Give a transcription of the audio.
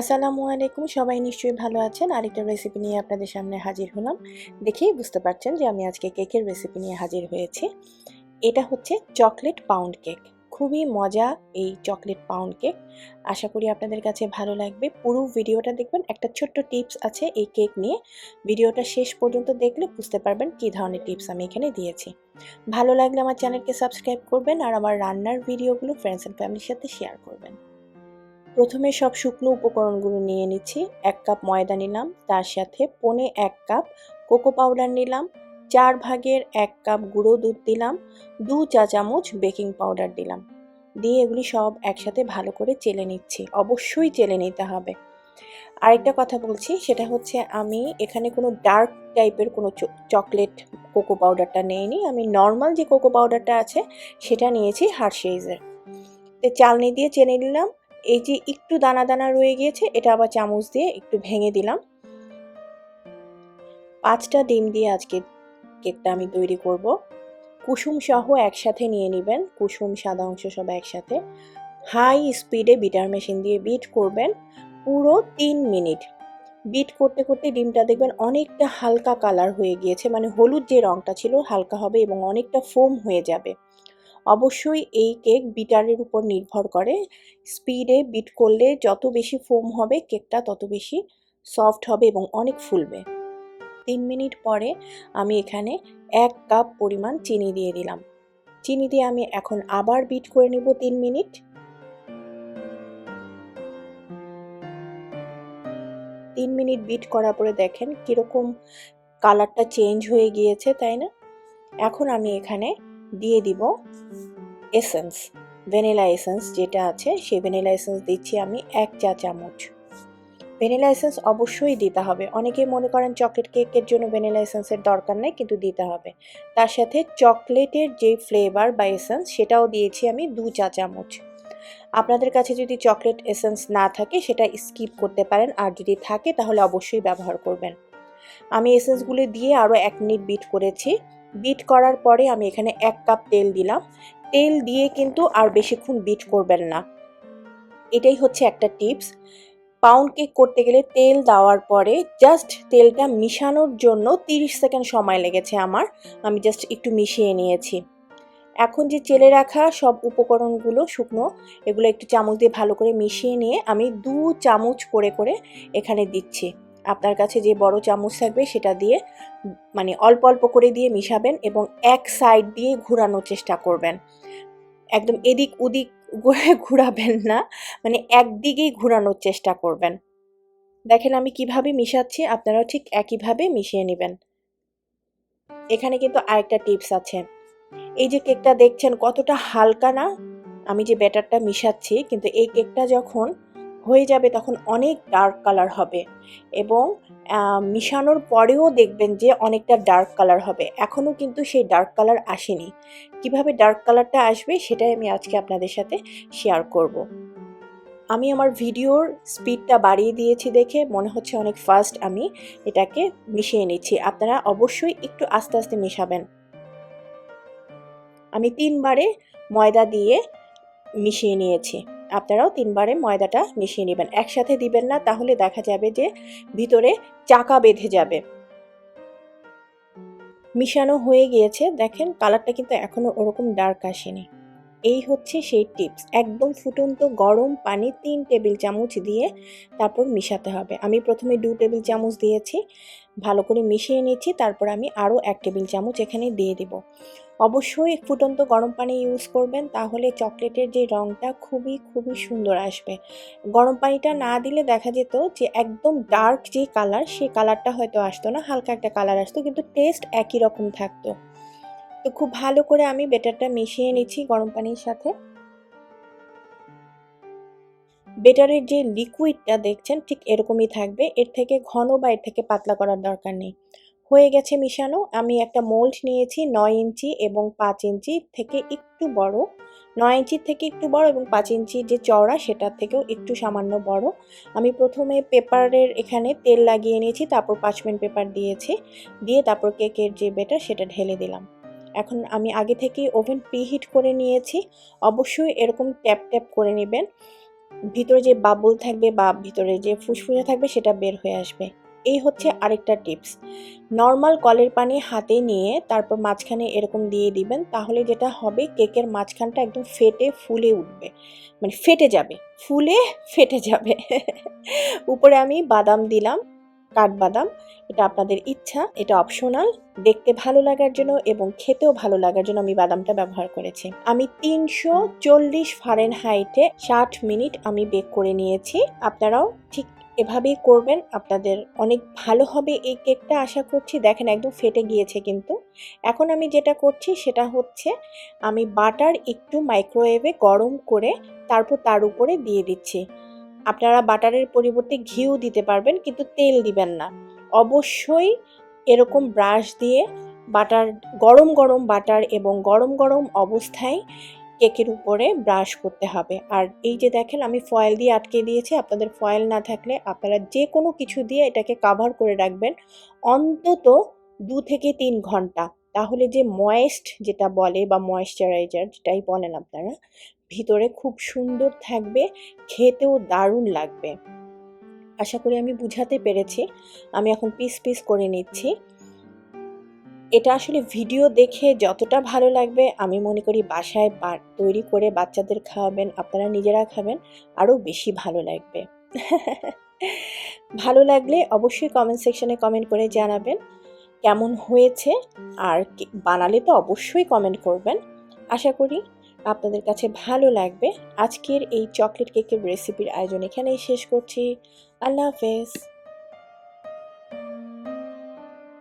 আসসালামু আলাইকুম, সবাই নিশ্চয়ই ভালো আছেন। আরেকটা রেসিপি নিয়ে আপনাদের সামনে হাজির হলাম। দেখেই বুঝতে পারছেন যে আমি আজকে কেকের রেসিপি নিয়ে হাজির হয়েছি। এটা হচ্ছে চকলেট পাউন্ড কেক খুবই মজা এই চকলেট পাউন্ড কেক আশা করি আপনাদের কাছে ভালো লাগবে। পুরো ভিডিওটা দেখবেন। একটা ছোট্ট টিপস আছে এই কেক নিয়ে। ভিডিওটা শেষ পর্যন্ত দেখলে বুঝতে পারবেন কী ধরনের টিপস আমি এখানে দিয়েছি। ভালো লাগলে আমার চ্যানেলকে সাবস্ক্রাইব করবেন আর আমার রান্নার ভিডিওগুলো ফ্রেন্ডস অ্যান্ড ফ্যামিলির সাথে শেয়ার করবেন। প্রথমে সব শুকনো উপকরণগুলো নিয়ে নিচ্ছি। এক কাপ ময়দা নিলাম, তার সাথে পনে এক কাপ কোকো পাউডার নিলাম, চার ভাগের এক কাপ গুঁড়ো দুধ দিলাম, দু চা চামচ বেকিং পাউডার দিলাম। দিয়ে এগুলি সব একসাথে ভালো করে চেলে নিচ্ছি। অবশ্যই চেলে নিতে হবে। আরেকটা কথা বলছি, সেটা হচ্ছে আমি এখানে কোনো ডার্ক টাইপের কোনো চকলেট কোকো পাউডারটা নিইনি। আমি নর্মাল যে কোকো পাউডারটা আছে, সেটা নিয়েছি হার্শেইজের তো চালনি দিয়ে চেনে নিলাম এই যে একটু দানা দানা রয়ে গিয়েছে, এটা আবার চামচ দিয়ে একটু ভেঙে দিলাম। পাঁচটা ডিম দিয়ে আজকে কেকটা আমি তৈরি করব। কুসুম সহ একসাথে নিয়ে নেবেন, কুসুম, সাদা অংশ সব একসাথে। হাই স্পিডে বিটার মেশিন দিয়ে বিট করবেন, পুরো তিন মিনিট। বিট করতে করতে ডিমটা দেখবেন অনেকটা হালকা কালার হয়ে গিয়েছে মানে হলুদ যে রঙটা ছিল হালকা হবে এবং অনেকটা ফোম হয়ে যাবে। অবশ্যই এই কেক বিটারের উপর নির্ভর করে। স্পিডে বিট করলে যত বেশি ফোম হবে কেকটা তত বেশি সফট হবে এবং অনেক ফুলবে। তিন মিনিট পরে আমি এখানে এক কাপ পরিমাণ চিনি দিয়ে দিলাম। চিনি দিয়ে আমি এখন আবার বিট করে নিব তিন মিনিট। তিন মিনিট বিট করার পরে দেখেন কীরকম কালারটা চেঞ্জ হয়ে গিয়েছে, তাই না? এখন আমি এখানে দিয়ে দিব এসেন্স ভ্যানিলা এসেন্স যেটা আছে, সেই ভ্যানিলা এসেন্স দিচ্ছি আমি এক চা চামচ। ভ্যানিলা এসেন্স অবশ্যই দিতে হবে। অনেকে মনে করেন চকলেট কেকের জন্য ভ্যানিলা এসেন্সের দরকার নেই, কিন্তু দিতে হবে। তার সাথে চকলেটের যে ফ্লেভার বা এসেন্স সেটাও দিয়েছি আমি দু চা চামচ। আপনাদের কাছে যদি চকলেট এসেন্স না থাকে, সেটা স্কিপ করতে পারেন। আর যদি থাকে, তাহলে অবশ্যই ব্যবহার করবেন। আমি এসেন্সগুলি দিয়ে আরও এক মিনিট বিট করেছি। বিট করার পরে আমি এখানে এক কাপ তেল দিলাম। তেল দিয়ে কিন্তু আর বেশিক্ষণ বিট করবেন না। এটাই হচ্ছে একটা টিপস। পাউন্ড কেক করতে গেলে তেল দেওয়ার পরে জাস্ট তেলটা মিশানোর জন্য 30 সেকেন্ড সময় লেগেছে আমার। আমি জাস্ট একটু মিশিয়ে নিয়েছি। এখন যে চেলে রাখা সব উপকরণগুলো শুকনো, এগুলো একটু চামচ দিয়ে ভালো করে মিশিয়ে নিয়ে আমি দু চামচ করে করে এখানে দিচ্ছি। আপনার কাছে যে বড় চামচ থাকবে সেটা দিয়ে মানে অল্প অল্প করে দিয়ে মিশাবেন এবং এক সাইড দিয়ে ঘোরানোর চেষ্টা করবেন। একদম এদিক ওদিক ঘুরাবেন না মানে একদিকেই ঘোরানোর চেষ্টা করবেন। দেখেন আমি কীভাবে মিশাচ্ছি, আপনারাও ঠিক একইভাবে মিশিয়ে নেবেন। এখানে কিন্তু আরেকটা টিপস আছে। এই যে কেকটা দেখছেন কতটা হালকা না, আমি যে ব্যাটারটা মিশাচ্ছি, কিন্তু এই কেকটা যখন হয়ে যাবে তখন অনেক ডার্ক কালার হবে এবং মিশানোর পরেও দেখবেন যে অনেকটা ডার্ক কালার হবে। এখনও কিন্তু সেই ডার্ক কালার আসেনি। কীভাবে ডার্ক কালারটা আসবে সেটাই আমি আজকে আপনাদের সাথে শেয়ার করব। আমি আমার ভিডিওর স্পিডটা বাড়িয়ে দিয়েছি দেখে মনে হচ্ছে অনেক ফাস্ট আমি এটাকে মিশিয়ে নিচ্ছি। আপনারা অবশ্যই একটু আস্তে আস্তে মেশাবেন। আমি তিনবারে ময়দা দিয়ে মিশিয়ে নিয়েছি। আপনারাও তিনবারে ময়দাটা মিশিয়ে নেবেন। একসাথে দিবেন না, তাহলে দেখা যাবে যে ভিতরে চাকা বেঁধে যাবে। মিশানো হয়ে গিয়েছে। দেখেন, কালারটা কিন্তু এখনও ওরকম ডার্ক আসেনি। এই হচ্ছে সেই টিপস। একদম ফুটন্ত গরম পানি তিন টেবিল চামচ দিয়ে তারপর মিশাতে হবে। আমি প্রথমে দু টেবিল চামচ দিয়েছি, ভালো করে মিশিয়ে নিচ্ছি, তারপর আমি আরও এক টেবিল চামচ এখানে দিয়ে দিব। অবশ্যই ফুটন্ত গরম পানি ইউজ করবেন, তাহলে চকলেটের যে রঙটা খুবই খুবই সুন্দর আসবে। গরম পানিটা না দিলে দেখা যেত যে একদম ডার্ক যে কালার সেই কালারটা হয়তো আসতো না, হালকা একটা কালার আসতো, কিন্তু টেস্ট একই রকম থাকতো। তো খুব ভালো করে আমি বেটারটা মিশিয়ে নিচ্ছি গরম পানির সাথে। বেটারের যে লিকুইডটা দেখছেন, ঠিক এরকমই থাকবে। এর থেকে ঘন বা এর থেকে পাতলা করার দরকার নেই। হয়ে গেছে মিশানো। আমি একটা মোল্ড নিয়েছি নয় ইঞ্চি এবং পাঁচ ইঞ্চি থেকে একটু বড়। নয় ইঞ্চির থেকে একটু বড় এবং পাঁচ ইঞ্চি যে চওড়া, সেটার থেকেও একটু সামান্য বড়। আমি প্রথমে পেপারের এখানে তেল লাগিয়ে নিয়েছি, তারপর পাঁচমেন্ট পেপার দিয়েছি। দিয়ে তারপর কেকের যে বেটার, সেটা ঢেলে দিলাম। এখন আমি আগে থেকেই ওভেন প্রিহিট করে নিয়েছি, অবশ্যই এরকম ট্যাপ ট্যাপ করে নেবেন। ভিতরে যে বাবুল থাকবে বা ভিতরে যে ফুসফুসে থাকবে সেটা বের হয়ে আসবে। এই হচ্ছে আরেকটা টিপস। নর্মাল কলের পানি হাতে নিয়ে তারপর মাঝখানে এরকম দিয়ে দিবেন, তাহলে যেটা হবে কেকের মাঝখানটা একদম ফেটে ফুলে উঠবে। মানে ফেটে যাবে, ফুলে ফেটে যাবে। উপরে আমি বাদাম দিলাম। কাঠবাদাম, এটা আপনাদের ইচ্ছা, এটা অপশনাল দেখতে ভালো লাগার জন্য এবং খেতেও ভালো লাগার জন্য আমি বাদামটা ব্যবহার করেছি। আমি তিনশো চল্লিশ ফারেন হাইটে ষাট মিনিট আমি বেক করে নিয়েছি। আপনারাও ঠিক এভাবেই করবেন, আপনাদের অনেক ভালো হবে এই কেকটা আশা করছি। দেখেন, একদম ফেটে গিয়েছে কিন্তু। এখন আমি যেটা করছি, সেটা হচ্ছে আমি বাটার একটু মাইক্রোওয়েভে গরম করে তারপর তার উপরে দিয়ে দিচ্ছি। আপনারা বাটারের পরিবর্তে ঘিও দিতে পারবেন, কিন্তু তেল দিবেন না। অবশ্যই এরকম ব্রাশ দিয়ে বাটার, গরম গরম বাটার এবং গরম গরম অবস্থায় কেকের উপরে ব্রাশ করতে হবে। আর এই যে দেখেন, আমি ফয়েল দিয়ে আটকে দিয়েছি। আপনাদের ফয়েল না থাকলে আপনারা যে কোনো কিছু দিয়ে এটাকে কাভার করে রাখবেন অন্তত দু থেকে তিন ঘণ্টা। তাহলে যে ময়েস্ট যেটা বলে বা ময়েশ্চারাইজার যেটাই বলেন আপনারা ভিতরে খুব সুন্দর থাকবে, খেতেও দারুণ লাগবে। আশা করি আমি বুঝাতে পেরেছি। আমি এখন পিস পিস করে নিচ্ছি। এটা আসলে ভিডিও দেখে যতটা ভালো লাগবে, আমি মনে করি বাসায় তৈরি করে বাচ্চাদের খাওয়াবেন, আপনারা নিজেরা খাবেন, আরও বেশি ভালো লাগবে। ভালো লাগলে অবশ্যই কমেন্ট সেকশনে কমেন্ট করে জানাবেন, কেমন হয়েছে? আর বানালে তো অবশ্যই কমেন্ট করবেন। আশা করি আপনাদের কাছে ভালো লাগবে। আজকের এই চকলেট কেকের রেসিপির আয়োজন এখানেই শেষ করছি। আল্লাহ হাফেজ।